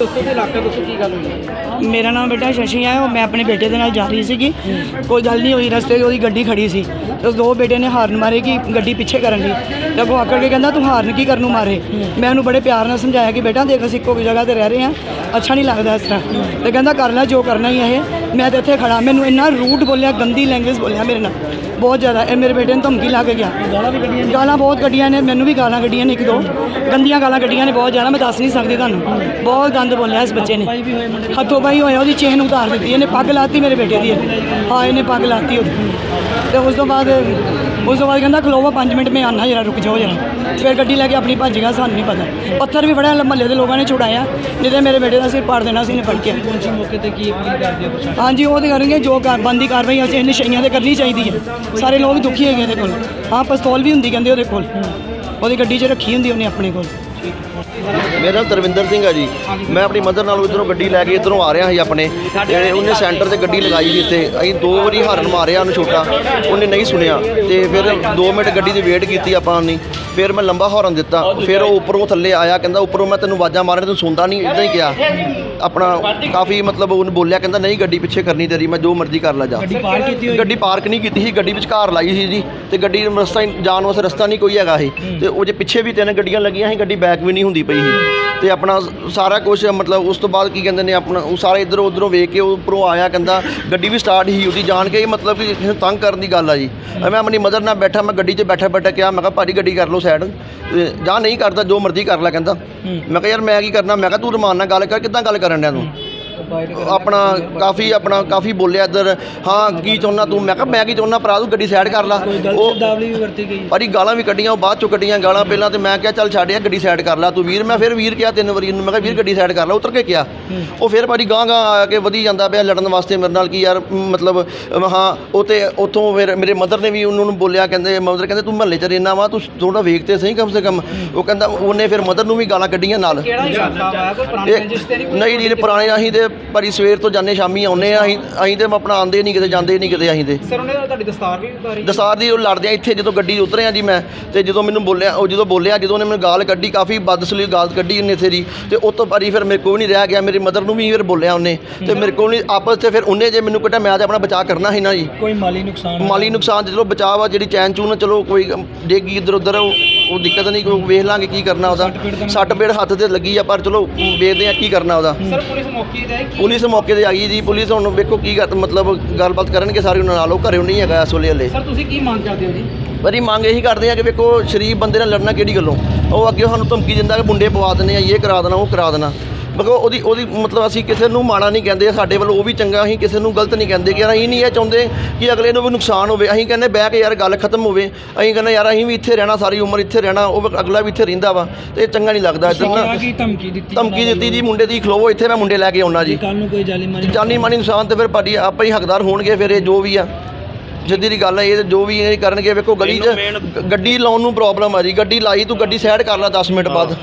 ਦੱਸੋ ਤੇ ਇਲਾਕਾ ਦੱਸੋ ਕੀ ਗੱਲ ਹੋਈ? ਹੈ ਮੇਰਾ ਨਾਮ ਬੇਟਾ ਸ਼ਸ਼ੀ ਹੈ, ਉਹ ਮੈਂ ਆਪਣੇ ਬੇਟੇ ਦੇ ਨਾਲ ਜਾ ਰਹੀ ਸੀਗੀ। ਕੋਈ ਗੱਲ ਨਹੀਂ ਹੋਈ, ਰਸਤੇ 'ਚ ਉਹਦੀ ਗੱਡੀ ਖੜੀ ਸੀ। ਤੇ ਉਸ ਦੋ ਬੇਟੇ ਨੇ ਹਾਰਨ ਮਾਰੇ ਕਿ ਗੱਡੀ ਪਿੱਛੇ ਕਰਨ ਲਈ ਤੇ ਅੱਗੋਂ ਆਕੜ ਕੇ ਕਹਿੰਦਾ, ਤੂੰ ਹਾਰਨ ਕੀ ਕਰਨ ਨੂੰ ਮਾਰੇ? ਮੈਂ ਉਹਨੂੰ ਬੜੇ ਪਿਆਰ ਨਾਲ ਸਮਝਾਇਆ ਕਿ ਬੇਟਾ ਦੇਖ, ਅਸੀਂ ਇੱਕੋ ਜਗ੍ਹਾ ਤੇ ਰਹਿ ਰਹੇ ਹਾਂ। ਅੱਛਾ ਨਹੀਂ ਲੱਗਦਾ ਇਸ ਤਰ੍ਹਾਂ। ਤੇ ਕਹਿੰਦਾ ਕਰ ਲੈ ਜੋ ਕਰਨਾ ਹੀ ਹੈ ਇਹ। ਮੈਂ ਤੇ ਇੱਥੇ ਖੜਾ ਮੈਨੂੰ ਇੰਨਾ ਰੂਟ ਬੋਲਿਆ ਗੰਦੀ ਲੈਂਗੁਏਜ ਬੋਲਿਆ ਮੇਰੇ ਨਾਲ। ਬਹੁਤ ਜ਼ਿਆਦਾ। ਇਹ ਮੇਰੇ ਬੇਟੇ ਨੂੰ ਧਮਕੀ ਲਾ ਕੇ ਗਿਆ। ਗਾਲਾਂ ਵੀ ਕੱਢੀਆਂ ਗਾਲਾਂ ਬਹੁਤ ਕੱਢੀਆਂ ਨੇ। ਮੈਨੂੰ ਵੀ ਗਾਲਾਂ ਕੱਢੀਆਂ ਨੇ ਇੱਕ ਦੋ। ਗੰਦੀਆਂ ਗਾਲਾਂ ਕੱਢੀਆਂ ਨੇ ਬਹੁਤ ਜ਼ਿਆਦਾ। ਮੈਂ ਦੱਸ ਨਹੀਂ ਸਕਦੀ ਤੁਹਾਨੂੰ। ਬਹੁਤ ਗੰਦ ਬੋਲਿਆ ਇਸ ਬੱਚੇ ਨੇ। ਹੱਥੋਂ ਪਾਈ ਹੋਇਆ ਉਹਦੀ ਚੇਨ ਉਤਾਰ ਦਿੱਤੀ। ਇਹਨੇ ਪੱਗ ਲਾਤੀ ਮੇਰੇ ਬੇਟੇ ਦੀ। ਹਾਂ ਇਹਨੇ ਪੱਗ ਲਾਤੀ ਉਹਦੀ। ਤੇ ਉਸ ਤੋਂ ਬਾਅਦ ਉਸ ਤੋਂ ਬਾਅਦ ਕਹਿੰਦਾ ਖਲੋਵਾ 5 ਮਿੰਟ ਮੈਂ ਆਨਾ ਜਰਾ, ਰੁਕ ਜਾਓ ਜਰਾ। ਫਿਰ ਗੱਡੀ ਲੈ ਕੇ ਆਪਣੀ ਭੱਜ ਗਿਆ, ਸਾਨੂੰ ਨਹੀਂ ਪਤਾ। ਪੱਥਰ ਵੀ ਫੜਿਆ, ਮਹੱਲੇ ਦੇ ਲੋਕਾਂ ਨੇ ਛੁਡਾਇਆ। ਨਹੀਂ ਤੇ ਮੇਰੇ ਬੇਟੇ ਦਾ ਸਿਰ ਪਾੜ ਦੇਣਾ ਸੀ ਇਹਨੇ ਫੜ ਕੇ। ਪਹੁੰਚੀ ਮੌਕੇ ਤੇ ਕੀ ਅਪੀਲ ਕਰਦੇ ਹੋ ਪ੍ਰਸ਼ਾਸਨ ਹਾਂਜੀ, ਉਹ ਤੇ ਕਰਨਗੇ, ਜੋ ਕਾਰ ਬੰਦੀ ਕਾਰਵਾਈ ਅਸੀਂ ਨਸ਼ਈਆਂ ਤੇ ਕਰਨੀ ਚਾਹੀਦੀ ਹੈ। ਸਾਰੇ ਲੋਕ ਦੁਖੀ ਹੈਗੇ ਇਹਦੇ ਕੋਲ। ਹਾਂ, ਪਿਸਤੌਲ ਵੀ ਹੁੰਦੀ ਕਹਿੰਦੇ ਉਹਦੇ ਕੋਲ। ਉਹਦੀ ਗੱਡੀ 'ਚ ਰੱਖੀ ਹੁੰਦੀ ਉਹਨੇ ਆਪਣੇ ਕੋਲ। ਮੇਰਾ ਨਾਮ ਤਰਵਿੰਦਰ ਸਿੰਘ ਆ ਜੀ। ਮੈਂ ਆਪਣੀ ਮਦਰ ਨਾਲ ਇਧਰੋਂ ਗੱਡੀ ਲੈ ਕੇ ਇਧਰੋਂ ਆ ਰਿਹਾ ਸੀ ਆਪਣੇ। ਤੇ ਉਹਨੇ ਸੈਂਟਰ ਤੇ ਗੱਡੀ ਲਗਾਈ ਸੀ ਇੱਥੇ। ਅਸੀਂ ਦੋ ਵਾਰੀ ਹਾਰਨ ਮਾਰਿਆ ਉਹਨੂੰ ਛੋਟਾ। ਉਹਨੇ ਨਹੀਂ ਸੁਣਿਆ। ਤੇ ਫਿਰ 2 ਮਿੰਟ ਗੱਡੀ ਦੀ ਵੇਟ ਕੀਤੀ ਆਪਾਂ ਨੇ ਫਿਰ ਮੈਂ ਲੰਬਾ ਹਾਰਨ ਦਿੱਤਾ। ਫਿਰ ਉਹ ਉੱਪਰੋਂ ਥੱਲੇ ਆਇਆ ਕਹਿੰਦਾ ਉੱਪਰੋਂ ਮੈਂ ਤੈਨੂੰ ਆਵਾਜ਼ਾਂ ਮਾਰਨ ਤੂੰ ਸੁਣਦਾ ਨਹੀਂ ਇਦਾਂ ਹੀ ਕਿਹਾ। ਆਪਣਾ ਕਾਫੀ ਮਤਲਬ ਉਹਨੇ ਬੋਲਿਆ ਕਹਿੰਦਾ ਨਹੀਂ ਗੱਡੀ ਪਿੱਛੇ ਕਰਨੀ ਤੇਰੀ ਮੈਂ ਜੋ ਮਰਜ਼ੀ ਕਰ ਲਾ ਜਾ। ਗੱਡੀ ਪਾਰ ਕੀਤੀ ਹੋਈ? ਗੱਡੀ ਪਾਰਕ ਨਹੀਂ ਕੀਤੀ ਸੀ ਗੱਡੀ ਵਿੱਚ ਕਾਰ ਲਾਈ ਸੀ ਜੀ ਤੇ ਗੱਡੀ ਨੂੰ ਰਸਤਾ ਜਾਣ ਵਾਸਤੇ ਰਸਤਾ ਨਹੀਂ ਕੋਈ ਹੈਗਾ ਸੀ। ਤੇ ਉਹ ਜੇ ਪਿੱਛੇ ਵੀ ਤਿੰਨ ਗੱਡੀਆਂ ਲੱਗੀਆਂ ਸੀ ਗੱਡੀ ਬੈਕ ਵੀ ਨਹੀਂ ਹੁੰਦੀ ਪਈ ਸੀ। ਤੇ ਆਪਣਾ ਸਾਰਾ ਕੁਝ ਮਤਲਬ ਉਸ ਤੋਂ ਬਾਅਦ ਕੀ ਕਹਿੰਦੇ ਨੇ ਆਪਣਾ ਉਹ ਸਾਰੇ ਇਧਰੋਂ ਉਧਰੋਂ ਵੇਖ ਕੇ ਉਹ ਉੱਪਰੋਂ ਆਇਆ ਕਹਿੰਦਾ ਗੱਡੀ ਵੀ ਸਟਾਰਟ ਹੀ ਉਹਦੀ ਜਾਣ ਕੇ ਮਤਲਬ ਕਿ ਤੰਗ ਕਰਨ ਦੀ ਗੱਲ ਆ ਜੀ। ਮੈਂ ਆਪਣੀ ਮਦਰ ਨਾਲ ਬੈਠਾ ਮੈਂ ਗੱਡੀ 'ਚ ਬੈਠਾ ਬੈਠਾ ਕਿਹਾ ਮੈਂ ਕਿਹਾ ਭਾਰੀ ਗੱਡੀ ਕਰ ਲਓ ਸਾਈਡ ਜਾਂ ਨਹੀਂ ਕਰਦਾ ਜੋ ਮਰਜ਼ੀ ਕਰ ਲੈ ਕਹਿੰਦਾ। ਮੈਂ ਕਿਹਾ ਯਾਰ ਮੈਂ ਕੀ ਕਰਨਾ? ਮੈਂ ਕਿਹਾ ਤੂੰ ਰਮਾਨ ਨਾਲ ਗੱਲ ਕਰ ਕਿੱਦਾਂ ਗੱਲ ਕਰਨ ਡਿਆ ਤੂੰ? ਆਪਣਾ ਕਾਫੀ ਆਪਣਾ ਕਾਫੀ ਬੋਲਿਆ ਇੱਧਰ ਹਾਂ ਕੀ ਚਾਹੁੰਦਾ ਤੂੰ? ਮੈਂ ਕਿਹਾ ਮੈਂ ਕੀ ਚਾਹੁੰਦਾ ਭਰਾ ਤੂੰ ਗੱਡੀ ਸਾਈਡ ਕਰ ਲਾ। ਉਹ ਦਾਵਲੀ ਵੀ ਵਰਤੀ ਗਈ। ਭਾਰੀ ਗਾਲਾਂ ਵੀ ਕੱਢੀਆਂ ਉਹ ਬਾਅਦ ਚੋਂ ਕੱਢੀਆਂ ਗਾਲਾਂ ਪਹਿਲਾਂ ਤੇ ਮੈਂ ਕਿਹਾ ਚੱਲ ਛੱਡ ਯਾਰ ਗੱਡੀ ਸਾਈਡ ਕਰ ਲਾ ਤੂੰ ਵੀਰ। ਮੈਂ ਫਿਰ ਵੀਰ ਕਿਹਾ ਤਿੰਨ ਵਾਰੀ ਇਹਨੂੰ ਮੈਂ ਕਿਹਾ ਵੀਰ ਗੱਡੀ ਸਾਈਡ ਕਰ ਲਾ। ਉਤਰ ਕੇ ਕਿਹਾ। ਉਹ ਫਿਰ ਭਾਰੀ ਗਾਂ ਗਾਂ ਆ ਕੇ ਵਧੀ ਜਾਂਦਾ ਪਿਆ ਲੜਨ ਵਾਸਤੇ ਮੇਰੇ ਨਾਲ ਕੀ ਯਾਰ ਮਤਲਬ ਹਾਂ ਉਹ ਤੇ ਉੱਥੋਂ ਫਿਰ ਮੇਰੇ ਮਦਰ ਨੇ ਵੀ ਉਹਨਾਂ ਨੂੰ ਬੋਲਿਆ ਕਹਿੰਦੇ ਮਦਰ ਕਹਿੰਦੇ ਤੂੰ ਮਹੱਲੇ 'ਚ ਰਹਿਣਾ ਵਾ ਤੂੰ ਥੋੜਾ ਵੇਖ ਤੇ ਸਹੀ ਕਮ ਸੇ ਕਮ। ਉਹ ਕਹਿੰਦਾ ਉਹਨੇ ਫਿਰ ਮਦਰ ਨੂੰ ਵੀ ਗਾਲਾਂ ਕੱਢੀਆਂ ਨਾਲ। ਨਹੀਂ ਨਹੀਂ ਪੁਰਾਣੇ ਅਸੀਂ ਤੇ ਭਾਰੀ ਸਵੇਰ ਤੋਂ ਜਾਂਦੇ ਸ਼ਾਮੀ ਆਉਂਦੇ ਆ ਅਸੀਂ ਅਸੀਂ ਤੇ ਆਪਣਾ ਆਉਂਦੇ ਨਹੀਂ ਕਿਤੇ ਜਾਂਦੇ ਨਹੀਂ ਕਿਤੇ ਅਸੀਂ ਤੇ। ਸਰ ਉਹਨੇ ਤੁਹਾਡੀ ਦਸਤਾਰ ਵੀ ਉਤਾਰੀ? ਦਸਾਰ ਦੀ ਉਹ ਲੜਦੇ ਆ ਇੱਥੇ ਜਦੋਂ ਗੱਡੀ ਉਤਰਿਆ ਜੀ ਮੈਂ ਤੇ ਜਦੋਂ ਮੈਨੂੰ ਬੋਲਿਆ ਉਹ ਜਦੋਂ ਬੋਲਿਆ ਜਦੋਂ ਉਹਨੇ ਮੈਨੂੰ ਗਾਲ ਕੱਢੀ ਕਾਫੀ ਬਦਸਲੀ ਗਾਲ ਕੱਢੀ ਉਹਨੇ ਇੱਥੇ ਦੀ ਤੇ ਉਹ ਤੋਂ ਬਾਰੀ ਫਿਰ ਮੇਰੇ ਕੋਲ ਨਹੀਂ ਰਹਿ ਗਿਆ ਮੇਰੀ ਮਦਰ ਨੂੰ ਵੀ ਫਿਰ ਬੋਲਿਆ ਉਹਨੇ ਤੇ ਮੇਰੇ ਕੋਲ ਨਹੀਂ ਆਪਸ 'ਚ ਫਿਰ ਉਹਨੇ ਜੇ ਮੈਨੂੰ ਕੱਢਿਆ ਮੈਂ ਤੇ ਆਪਣਾ ਬਚਾਅ ਕਰਨਾ ਸੀ ਨਾ ਜੀ। ਕੋਈ ਮਾਲੀ ਨੁਕਸਾਨ ਮਾਲੀ ਨੁਕਸਾਨ ਤੇ ਚਲੋ ਬਚਾਅ ਵਾ ਜਿਹੜੀ ਚੈਨ ਚੂਨ ਆ, ਚਲੋ ਕੋਈ ਡੇਗੀ ਇੱਧਰ ਉੱਧਰ ਉਹ ਉਹ ਦਿੱਕਤ ਨਹੀਂ ਕੋਈ ਵੇਖ ਲਾਂਗੇ ਕੀ ਕਰਨਾ ਉਹਦਾ। ਸੱਟ ਪੇੜ ਹੱਥ ਤੇ ਲੱਗੀ ਆ ਪਰ ਚਲੋ ਵੇਖਦੇ ਆ ਕੀ ਕਰਨਾ ਉਹਦਾ। ਸਰ ਪੁਲਿਸ ਮੌਕੇ ਤੇ ਆਈ ਪੁਲਿਸ ਮੌਕੇ ਤੇ ਆਈ ਜੀ ਪੁਲਿਸ ਹੁਣ ਵੇਖੋ ਕੀ ਗੱਲ- ਮਤਲਬ ਗੱਲਬਾਤ ਕਰਨਗੇ ਸਾਰੇ ਉਹਨਾਂ ਨਾਲ ਉਹ ਘਰੇ ਨਹੀਂ ਹੈਗਾ ਇਸ ਵੇਲੇ ਹਲੇ। ਸਰ ਤੁਸੀਂ ਕੀ ਮੰਗ ਕਰਦੇ ਹੋ ਜੀ? ਬੜੀ ਮੰਗ ਇਹੀ ਕਰਦੇ ਆ ਕਿ ਵੇਖੋ ਸ਼ਰੀਫ ਬੰਦੇ ਨਾਲ ਲੜਨਾ ਕਿਹੜੀ ਗੱਲੋਂ। ਉਹ ਅੱਗੇ ਸਾਨੂੰ ਧਮਕੀ ਦਿੰਦਾ ਕਿ ਮੁੰਡੇ ਪਵਾ ਦਿੰਦੇ ਆ ਇਹ ਕਰਾ ਦੇਣਾ ਉਹ ਕਰਾ ਦੇਣਾ। ਮਗਰ ਉਹਦੀ ਉਹਦੀ ਮਤਲਬ ਅਸੀਂ ਕਿਸੇ ਨੂੰ ਮਾੜਾ ਨਹੀਂ ਕਹਿੰਦੇ ਸਾਡੇ ਵੱਲੋਂ ਉਹ ਵੀ ਚੰਗਾ ਅਸੀਂ ਕਿਸੇ ਨੂੰ ਗਲਤ ਨਹੀਂ ਕਹਿੰਦੇ ਕਿ ਯਾਰ ਅਸੀਂ ਨਹੀਂ ਇਹ ਚਾਹੁੰਦੇ ਕਿ ਅਗਲੇ ਨੂੰ ਵੀ ਨੁਕਸਾਨ ਹੋਵੇ। ਅਸੀਂ ਕਹਿੰਦੇ ਬਹਿ ਕੇ ਯਾਰ ਗੱਲ ਖਤਮ ਹੋਵੇ। ਅਸੀਂ ਕਹਿੰਦੇ ਯਾਰ ਅਸੀਂ ਵੀ ਇੱਥੇ ਰਹਿਣਾ ਸਾਰੀ ਉਮਰ ਇੱਥੇ ਰਹਿਣਾ ਉਹ ਅਗਲਾ ਵੀ ਇੱਥੇ ਰਹਿੰਦਾ ਵਾ ਤੇ ਇਹ ਚੰਗਾ ਨਹੀਂ ਲੱਗਦਾ ਇੱਦਾਂ ਨਾ। ਕੀ ਧਮਕੀ ਦਿੱਤੀ ਧਮਕੀ ਦਿੱਤੀ ਜੀ ਮੁੰਡੇ ਦੀ ਖਲੋਵੋ ਇੱਥੇ ਮੈਂ ਮੁੰਡੇ ਲੈ ਕੇ ਆਉਣਾ ਜੀ। ਕੱਲ ਨੂੰ ਕੋਈ ਜਾਲੀ ਮਾਰੀ ਜਾਨੀ ਮਾਨੀ ਨੁਕਸਾਨ ਤੇ ਫਿਰ ਭਾਜੀ ਆਪਾਂ ਹੀ ਹੱਕਦਾਰ ਹੋਣਗੇ ਫਿਰ ਇਹ ਜੋ ਵੀ ਆ। ਸਿੱਧੀ ਦੀ ਗੱਲ ਹੈ ਇਹ ਜੋ ਵੀ ਇਹ ਕਰਨਗੇ ਵੇਖੋ ਗਲੀ 'ਚ ਗੱਡੀ ਲਾਉਣ ਨੂੰ ਪ੍ਰੋਬਲਮ ਆ ਜੀ। ਗੱਡੀ ਲਾਈ ਤੂੰ ਗੱਡੀ ਸਾਈਡ ਕਰ ਲੈ 10 ਮਿੰਟ ਬਾਅਦ।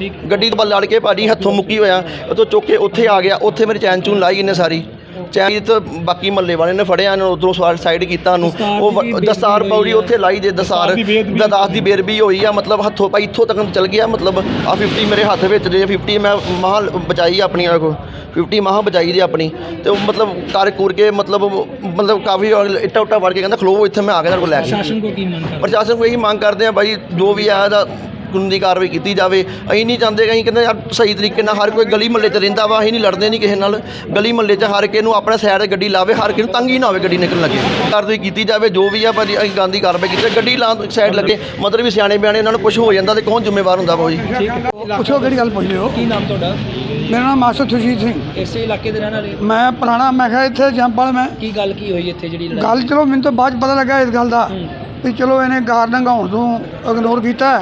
ਠੀਕ। ਗੱਡੀ ਤੋਂ ਬਾਅਦ ਲੜ ਕੇ ਭਾਜੀ ਹੱਥੋਂ ਮੁੱਕੀ ਹੋਇਆ ਉਤੋਂ ਚੁੱਕ ਕੇ ਉੱਥੇ ਆ ਗਿਆ। ਉੱਥੇ ਮੇਰੀ ਚੈਨ ਚੂਨ ਲਾਈ ਇਹਨੇ ਸਾਰੀ। ਚੈਨ ਤੇ ਬਾਕੀ ਮੱਲੇ ਵਾਲੇ ਨੇ ਫੜਿਆ ਇਹਨੂੰ ਉਧਰੋਂ ਸਾਈਡ ਕੀਤਾ ਉਹਨੂੰ। ਉਹ ਵ- ਦਸਤਾਰ ਪੌੜੀ ਉੱਥੇ ਲਾਈ ਜੇ ਦਸਾਰ ਦਦਾਸ ਦੀ ਬੇਰਬੀ ਹੋਈ ਆ ਮਤਲਬ ਹੱਥੋਂ ਪਾਈ ਇੱਥੋਂ ਤੱਕ ਚੱਲ ਗਿਆ ਮਤਲਬ ਆ 50 ਮੇਰੇ ਹੱਥ ਵਿੱਚ ਜੇ 50 ਮੈਂ ਮਹਾਂ ਬਚਾਈ ਆਪਣੀ ਆ ਕੋ 50 ਮਹਾਂ ਬਚਾਈ ਦੀ ਆਪਣੀ। ਤੇ ਉਹ ਮਤਲਬ ਕਰ ਕੁਰ ਕੇ ਮਤਲਬ ਮਤਲਬ ਕਾਫੀ ਇੱਟਾ ਉੱਟਾ ਵੜ ਕੇ ਕਹਿੰਦਾ ਖਲੋ ਇੱਥੇ ਮੈਂ ਆ ਗਿਆ ਤੁਹਾਡੇ ਕੋਲ ਲੈ ਕੇ ਪ੍ਰਸ਼ਾਸਨ ਕੋ ਕੀ ਮੰਗ ਪ੍ਰਸ਼ਾਸਨ ਕੋਲ ਇਹੀ ਮੰਗ ਕਰਦੇ ਆ ਭਾਈ ਜੋ ਵੀ ਆ ਇਹਦਾ ਕਾਨੂੰਨੀ ਕਾਰਵਾਈ ਕੀਤੀ ਜਾਵੇ। ਅਸੀਂ ਨਹੀਂ ਚਾਹੁੰਦੇ ਕਿ ਅਸੀਂ ਕਹਿੰਦੇ ਯਾਰ ਸਹੀ ਤਰੀਕੇ ਨਾਲ ਹਰ ਕੋਈ ਗਲੀ ਮਹੱਲੇ 'ਚ ਰਹਿੰਦਾ ਵਾ ਅਸੀਂ ਨਹੀਂ ਲੜਦੇ ਨਹੀਂ ਕਿਸੇ ਨਾਲ। ਗਲੀ ਮਹੱਲੇ 'ਚ ਹਰ ਕਿਸੇ ਨੂੰ ਆਪਣੇ ਸਾਈਡ 'ਤੇ ਗੱਡੀ ਲਾਵੇ ਹਰ ਕਿਸੇ ਨੂੰ ਤੰਗੀ ਨਾ ਹੋਵੇ ਗੱਡੀ ਨਿਕਲਣ ਲੱਗੇ। ਕਾਰਵਾਈ ਕੀਤੀ ਜਾਵੇ ਜੋ ਵੀ ਆ ਭਾਜੀ ਅਸੀਂ ਗਾਂਧੀ ਕਾਰਵਾਈ ਕੀਤੀ ਗੱਡੀ ਲਾਂ ਸਾਈਡ ਲੱਗੇ ਮਤਲਬ ਵੀ ਸਿਆਣੇ ਬਿਆਣੇ ਉਹਨਾਂ ਨੂੰ ਕੁਝ ਹੋ ਜਾਂਦਾ ਤੇ ਕੌਣ ਜ਼ਿੰਮੇਵਾਰ ਹੁੰਦਾ ਵਾ ਜੀ? ਪੁੱਛੋ ਕਿਹੜੀ ਗੱਲ ਪੁੱਛ ਲਿਓ। ਕੀ ਨਾਮ ਤੁਹਾਡਾ? ਮੇਰਾ ਨਾਮ ਮਾਸਟਰ ਸੁਸ਼ੀਤ ਸਿੰਘ। ਇਸੇ ਇਲਾਕੇ ਦੇ ਰਹਿਣ ਵਾਲੇ ਮੈਂ ਪੁਰਾਣਾ ਮੈਂ ਕਿਹਾ ਇੱਥੇ ਜੰਪਲ ਮੈਂ। ਕੀ ਗੱਲ ਕੀ ਹੋਈ ਇੱਥੇ ਜਿਹੜੀ ਲੜਾਈ? ਗੱਲ ਚਲੋ ਮੈਨੂੰ ਤਾਂ ਬਾਅਦ 'ਚ ਪਤਾ ਲੱਗਾ ਇਸ ਗੱਲ ਦਾ। ਵੀ ਚਲੋ ਇਹਨੇ ਗਾਰ ਡੰਗਾਉਣ ਤੋਂ ਇਗਨੋਰ ਕੀਤਾ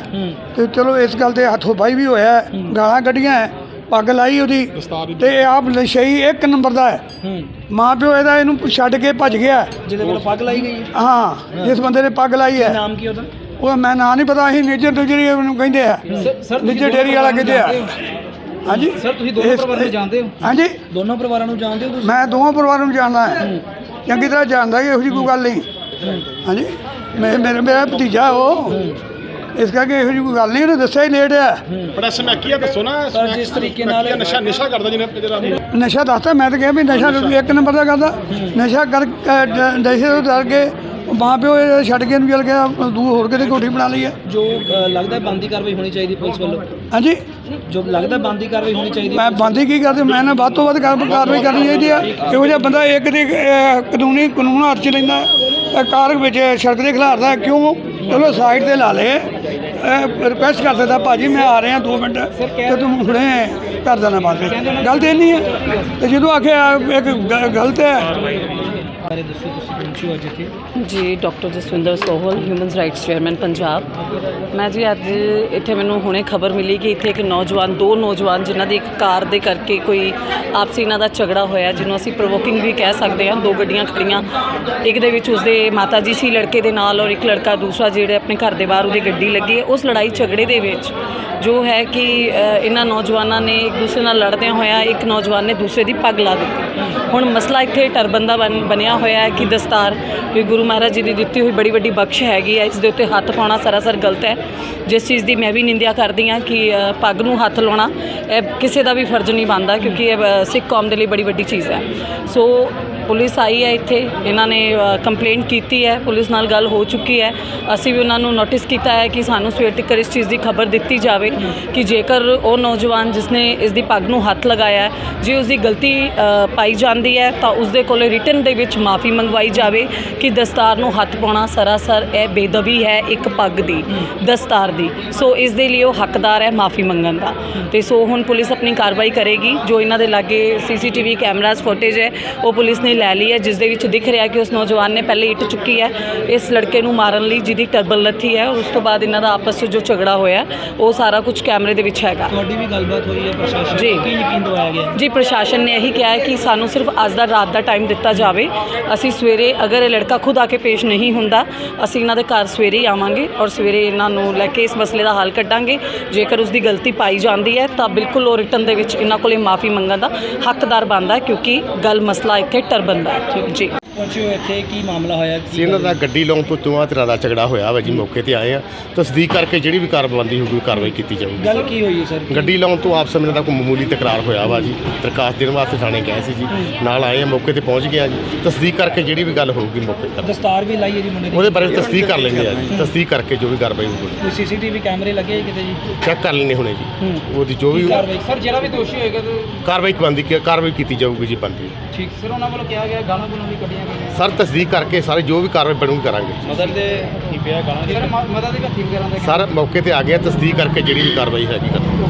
ਤੇ ਚਲੋ ਇਸ ਗੱਲ ਤੇ ਹੱਥੋਂ ਬਾਈ ਵੀ ਹੋਇਆ ਹੈ, ਗਾਲਾਂ ਕੱਢੀਆਂ ਪੱਗ ਲਾਈ ਉਹਦੀ ਤੇ ਇਹ ਆਪ ਨਸ਼ਈ ਇੱਕ ਨੰਬਰ ਦਾ ਹੈ। ਮਾਂ ਪਿਓ ਇਹਦਾ ਇਹਨੂੰ ਛੱਡ ਕੇ ਭੱਜ ਗਿਆ। ਜਿਹਦੇ ਵੱਲੋਂ ਪੱਗ ਲਾਈ ਗਈ ਹੈ। ਹਾਂ ਜਿਸ ਬੰਦੇ ਨੇ ਪੱਗ ਲਾਈ ਹੈ। ਨਾਮ ਕੀ ਉਹਦਾ? ਉਹ ਮੈਂ ਨਾਂ ਨਹੀਂ ਪਤਾ ਅਸੀਂ ਨਿੱਜਰ ਜਿਹੜੀ ਉਹਨੂੰ ਕਹਿੰਦੇ ਆ। ਨਿੱਜਰ ਡੇਰੀ ਵਾਲਾ ਕਹਿੰਦੇ ਆ। ਹਾਂਜੀ? ਸਰ ਤੁਸੀਂ ਦੋਨੋਂ ਪਰਿਵਾਰਾਂ ਨੂੰ ਜਾਣਦੇ ਹੋ? ਹਾਂਜੀ? ਦੋਨੋਂ ਪਰਿਵਾਰਾਂ ਨੂੰ ਜਾਣਦੇ ਹੋ ਤੁਸੀਂ? ਮੈਂ ਦੋਵਾਂ ਪਰਿਵਾਰਾਂ ਨੂੰ ਜਾਣਦਾ ਹਾਂ। ਚੰਗੀ ਤਰ੍ਹਾਂ ਜਾਣਦਾ ਕਿ ਇਹੋ ਜਿਹੀ ਕੋਈ ਗੱਲ ਨਹੀਂ। ਹਾਂਜੀ? ਮੈਂ ਮੇਰਾ ਮੇਰਾ ਭਤੀਜਾ ਉਹ। ਇਸ ਕਰਕੇ ਇਹੋ ਜਿਹੀ ਕੋਈ ਗੱਲ ਨਹੀਂ ਉਹਨੇ ਦੱਸਿਆ ਹੀ ਲੇਟ ਆ। ਬੜਾ ਸਮੈਕੀਆ ਦੱਸੋ ਨਾ ਜਿਸ ਤਰੀਕੇ ਨਾਲ ਨਸ਼ਾ ਨਸ਼ਾ ਕਰਦਾ ਜਿਹਨੇ ਜਿਹੜਾ ਨਸ਼ਾ ਦੱਸਦਾ ਮੈਂ ਤਾਂ ਕਿਹਾ ਵੀ ਨਸ਼ਾ ਇੱਕ ਨੰਬਰ ਦਾ ਕਰਦਾ। ਨਸ਼ਾ ਕਰ ਨਸ਼ੇ ਤੋਂ ਡਰ ਕੇ ਮਾਂ ਪਿਓ ਇਹ ਛੱਡ ਕੇ ਨੂੰ ਚਲ ਗਿਆ ਦੂਰ ਹੋਰ ਕਿਤੇ ਕੋਠੀ ਬਣਾ ਲਈ ਹੈ ਜੋ ਲੱਗਦਾ ਬੰਦੀ ਕਾਰਵਾਈ ਹੋਣੀ ਚਾਹੀਦੀ ਪੁਲਿਸ ਵੱਲੋਂ। ਹਾਂਜੀ? ਜੋ ਲੱਗਦਾ ਬੰਦੀ ਕਾਰਵਾਈ ਹੋਣੀ ਚਾਹੀਦੀ ਮੈਂ ਬੰਦੀ ਕੀ ਕਰਦੇ ਮੈਂ ਨਾ ਵੱਧ ਤੋਂ ਵੱਧ ਕਾਰ- ਕਾਰਵਾਈ ਕਰਨੀ ਚਾਹੀਦੀ ਆ। ਇਹੋ ਜਿਹਾ ਬੰਦਾ ਇੱਕ ਦੇ ਕਾਨੂੰਨੀ ਕਾਨੂੰਨ ਹੱਥ 'ਚ ਲੈਂਦਾ। ਕਾਰ ਵਿੱਚ ਸੜਕ ਦੇ ਖਿਲਾਰਦਾ ਕਿਉਂ? ਚਲੋ ਸਾਈਡ ਤੇ ਲਾ ਲੇ ਰਿਕੁਐਸਟ ਕਰ ਸਕਦਾ ਭਾਜੀ, ਮੈਂ ਆ ਰਿਹਾ 2 ਮਿੰਟ, ਤੇ ਤੂੰ ਹੁਣੇ ਕਰ ਦੇਣਾ ਬਾਅਦ ਗਲਤ ਇਹ ਨਹੀਂ ਹੈ। ਤੇ ਜਦੋਂ ਆਖਿਆ, ਇੱਕ ਗ- ਗਲਤ ਹੈ। ਬਾਰੇ ਦੱਸੋ, ਤੁਸੀਂ ਪਹੁੰਚੇ ਹੋ ਅੱਜ ਇੱਥੇ? ਜੀ, doctor Jaswinder Sohal, human rights chairman, Punjab. ਮੈਂ ਜੀ ਅੱਜ ਇੱਥੇ ਮੈਨੂੰ ਹੁਣੇ ਖਬਰ ਮਿਲੀ ਕਿ ਇੱਥੇ ਇੱਕ ਨੌਜਵਾਨ, ਦੋ ਨੌਜਵਾਨ ਜਿਨ੍ਹਾਂ ਦੀ ਇੱਕ ਕਾਰ ਦੇ ਕਰਕੇ ਕੋਈ ਆਪਸੀ ਇਹਨਾਂ ਦਾ ਝਗੜਾ ਹੋਇਆ, ਜਿਹਨੂੰ ਅਸੀਂ ਪ੍ਰੋਵੋਕਿੰਗ ਵੀ ਕਹਿ ਸਕਦੇ ਹਾਂ। ਦੋ ਗੱਡੀਆਂ ਖੜੀਆਂ ਇੱਕ ਦੇ ਵਿੱਚ ਉਸਦੇ ਮਾਤਾ ਜੀ ਸੀ, ਲੜਕੇ ਦੇ ਨਾਲ, ਔਰ ਇੱਕ ਲੜਕਾ ਦੂਸਰਾ ਜਿਹੜੇ ਆਪਣੇ ਘਰ ਦੇ ਬਾਹਰ ਉਹਦੀ ਗੱਡੀ ਲੱਗੀ ਹੈ। ਉਸ ਲੜਾਈ ਝਗੜੇ ਦੇ ਵਿੱਚ ਜੋ ਹੈ ਕਿ ਇਹਨਾਂ ਨੌਜਵਾਨਾਂ ਨੇ ਇੱਕ ਦੂਸਰੇ ਨਾਲ ਲੜਦਿਆਂ ਹੋਇਆ ਇੱਕ ਨੌਜਵਾਨ ਨੇ ਦੂਸਰੇ ਦੀ ਪੱਗ ਲਾ ਦਿੱਤੀ। ਹੁਣ ਮਸਲਾ ਇੱਥੇ ਟਰਬਨ ਦਾ ਬਣ- ਬਣਿਆ ਹੋਇਆ ਹੈ ਕਿ ਦਸਤਾਰ ਵੀ ਗੁਰੂ ਮਹਾਰਾਜ ਜੀ ਦੀ ਦਿੱਤੀ ਹੋਈ ਬੜੀ ਵੱਡੀ ਬਖਸ਼ ਹੈਗੀ ਹੈ ਇਸ ਦੇ ਉੱਤੇ ਹੱਥ ਪਾਉਣਾ ਸਰਾਸਰ ਗਲਤ ਹੈ। ਜਿਸ ਚੀਜ਼ ਦੀ ਮੈਂ ਵੀ ਨਿੰਦਿਆ ਕਰਦੀ ਹਾਂ ਕਿ ਅ, ਪੱਗ ਨੂੰ ਹੱਥ ਲਾਉਣਾ ਇਹ ਕਿਸੇ ਦਾ ਵੀ ਫਰਜ਼ ਨਹੀਂ ਬਣਦਾ ਕਿਉਂਕਿ ਇਹ ਅ, ਸਿੱਖ ਕੌਮ ਦੇ ਲਈ ਬੜੀ ਵੱਡੀ ਚੀਜ਼ ਹੈ। ਸੋ ਪੁਲਿਸ ਆਈ ਹੈ ਇੱਥੇ। ਇਹਨਾਂ ਨੇ ਕੰਪਲੇਂਟ ਕੀਤੀ ਹੈ। ਪੁਲਿਸ ਨਾਲ ਗੱਲ ਹੋ ਚੁੱਕੀ ਹੈ। ਅਸੀਂ ਵੀ ਉਹਨਾਂ ਨੂੰ ਨੋਟਿਸ ਕੀਤਾ ਹੈ ਕਿ ਸਾਨੂੰ ਸਵੇਰ ਤੱਕ ਇਸ ਚੀਜ਼ ਦੀ ਖਬਰ ਦਿੱਤੀ ਜਾਵੇ ਕਿ ਜੇਕਰ ਉਹ ਨੌਜਵਾਨ ਜਿਸਨੇ ਇਸ ਦੀ ਪੱਗ ਨੂੰ ਹੱਥ ਲਗਾਇਆ ਹੈ, ਜੇ ਉਸ ਦੀ ਗਲਤੀ ਪਾਈ ਜਾਂਦੀ ਹੈ, ਤਾਂ ਉਸ ਦੇ ਕੋਲੇ ਰਿਟਨ ਦੇ ਵਿੱਚ ਮਾਫੀ ਮੰਗਵਾਈ ਜਾਵੇ ਕਿ ਦਸਤਾਰ ਨੂੰ ਹੱਥ ਪਾਉਣਾ ਸਰਾਸਰ ਇਹ ਬੇਦਬੀ ਹੈ ਇੱਕ ਪੱਗ ਦੀ, ਦਸਤਾਰ ਦੀ। ਸੋ ਇਸ ਦੇ ਲਈ ਉਹ ਹੱਕਦਾਰ ਹੈ ਮਾਫੀ ਮੰਗਣ ਦਾ। ਤੇ ਸੋ ਹੁਣ ਪੁਲਿਸ ਆਪਣੀ ਕਾਰਵਾਈ ਕਰੇਗੀ। ਜੋ ਇਹਨਾਂ ਦੇ ਲਾਗੇ ਸੀਸੀਟੀਵੀ ਕੈਮਰਾਸ ਫੁਟੇਜ ਹੈ, ਉਹ ਪੁਲਿਸ ਨੇ ਲੈ ਲਈ ਹੈ ਜਿਸ ਦੇ ਵਿੱਚ ਦਿਖ ਰਿਹਾ ਕਿ ਉਸ ਨੌਜਵਾਨ ਨੇ ਪਹਿਲੇ ਇੱਟ ਚੁੱਕੀ ਹੈ। ਇਸ ਲੜਕੇ ਨੂੰ ਮਾਰਨ ਲਈ ਜਿਹਦੀ ਟਰਬਲ ਲੱਥੀ ਹੈ ਉਸ ਤੋਂ ਬਾਅਦ ਇਹਨਾਂ ਦਾ ਆਪਸ ਵਿੱਚ ਜੋ ਝਗੜਾ ਹੋਇਆ ਉਹ ਸਾਰਾ ਕੁਝ ਕੈਮਰੇ ਦੇ ਵਿੱਚ ਹੈਗਾ। ਤੁਹਾਡੀ ਵੀ ਗੱਲਬਾਤ ਹੋਈ ਹੈ ਪ੍ਰਸ਼ਾਸਨ ਜੀ। ਕੀ ਯਕੀਨ ਦਵਾਇਆ ਗਿਆ? ਜੀ ਪ੍ਰਸ਼ਾਸਨ ਨੇ ਇਹੀ ਕਿਹਾ ਹੈ ਕਿ ਸਾਨੂੰ ਸਿਰਫ ਅੱਜ ਦਾ ਰਾਤ ਦਾ ਟਾਈਮ ਦਿੱਤਾ ਜਾਵੇ। ਅਸੀਂ ਸਵੇਰੇ ਅਗਰ ਇਹ ਲੜਕਾ ਖੁਦ ਆ ਕੇ ਪੇਸ਼ ਨਹੀਂ ਹੁੰਦਾ ਅਸੀਂ ਇਹਨਾਂ ਦੇ ਘਰ ਸਵੇਰੇ ਹੀ ਆਵਾਂਗੇ ਔਰ ਸਵੇਰੇ ਇਹਨਾਂ ਨੂੰ ਲੈ ਕੇ ਇਸ ਮਸਲੇ ਦਾ ਹੱਲ ਕੱਢਾਂਗੇ। ਜੇਕਰ ਉਸ ਦੀ ਗਲਤੀ ਪਾਈ ਜਾਂਦੀ ਹੈ ਤਾਂ ਬਿਲਕੁਲ ਉਹ ਰਿਟਰਨ ਦੇ ਵਿੱਚ ਇਹਨਾਂ ਕੋਲੇ ਮਾਫੀ ਮੰਗਣ ਦਾ ਹੱਕਦਾਰ ਬਣਦਾ ਹੈ ਕਿਉਂਕਿ ਗੱਲ ਮਸਲਾ ਇੱਥੇ ਟਰਬਨ ਬੰਦਾ ਹੈ। ਜੀ। ਪਹੁੰਚੇ ਹੋ ਇੱਥੇ ਕੀ ਮਾਮਲਾ ਹੋਇਆ ਸੀ ਇਹਨਾਂ ਦਾ ਗੱਡੀ ਲਾਉਣ ਤੋਂ ਦੋਵਾਂ ਤਰ੍ਹਾਂ ਦਾ ਝਗੜਾ ਹੋਇਆ ਵਾ ਜੀ ਮੌਕੇ ਤੇ ਆਏ ਆ। ਤਸਦੀਕ ਕਰਕੇ ਜਿਹੜੀ ਵੀ ਕਾਰਵਾਈ ਹੋਊਗੀ ਕਾਰਵਾਈ ਕੀਤੀ ਜਾਊਗੀ। ਗੱਲ ਕੀ ਹੋਈ ਹੈ ਸਰ? ਗੱਡੀ ਲਾਉਣ ਤੋਂ ਆਪਸ ਵਿੱਚ ਇਹਨਾਂ ਦਾ ਕੋਈ ਮਾਮੂਲੀ ਤਕਰਾਰ ਹੋਇਆ ਵਾ ਜੀ। ਦਰਖਾਸਤ ਦੇਣ ਵਾਸਤੇ ਥਾਣੇ ਗਏ ਸੀ ਜੀ। ਨਾਲ ਆਏ ਆ ਮੌਕੇ ਤੇ ਪਹੁੰਚ ਗਏ ਆ ਜੀ। ਤਸਦੀਕ ਕਰਕੇ ਜਿਹੜੀ ਵੀ ਗੱਲ ਹੋਊਗੀ ਮੌਕੇ ਤੇ ਦਸਤਾਰ ਵੀ ਲਾਈ ਹੈ ਜੀ ਮੁੰਡੇ ਦੀ? ਉਹਦੇ ਬਾਰੇ ਤਸਦੀਕ ਕਰ ਲੈਂਦੇ ਆ ਜੀ। ਤਸਦੀਕ ਕਰਕੇ ਜੋ ਵੀ ਕਾਰਵਾਈ ਹੋਊਗੀ। ਕੋਈ ਸੀਸੀਟੀਵੀ ਕੈਮਰੇ ਲੱਗੇ ਹੈ ਕਿਤੇ ਜੀ? ਚੈੱਕ ਕਰ ਲੈਣੇ ਹੁਣੇ ਜੀ। ਹੂੰ। ਉਹਦੀ ਜੋ ਵੀ ਕਾਰਵਾਈ? ਸਰ ਜਿਹੜਾ ਵੀ ਦੋਸ਼ੀ ਹੋਏਗਾ ਕਾਰਵਾਈ ਬੰਦੀ ਕਾਰਵਾਈ ਕੀਤੀ ਜਾਊਗੀ ਜੀ ਬੰਦੀ। ਠੀਕ। ਸਰ ਉਹਨਾਂ ਵੱਲੋਂ ਕਿਹਾ ਗਿਆ ਗਾਲਾਂ ਗੁਲਾਂ ਵੀ ਕੱਢੀਆਂ ਸਰ ਤਸਦੀਕ ਕਰਕੇ ਸਾਰੇ ਜੋ ਵੀ ਕਾਰਵਾਈ ਬਣੂਗੀ ਕਰਾਂਗੇ। ਮਦਰ ਦੇ ਕੀ ਪਿਆ ਗਾਲਾਂ? ਸਰ ਮਦਦ ਦੇ ਹੱਥੀ ਵਗੈਰਾ ਦਾ ਸਰ ਮੌਕੇ ਤੇ ਆ ਗਿਆ ਤਸਦੀਕ ਕਰਕੇ ਜਿਹੜੀ ਵੀ ਕਾਰਵਾਈ ਹੈਗੀ ਕਰਾਂਗੇ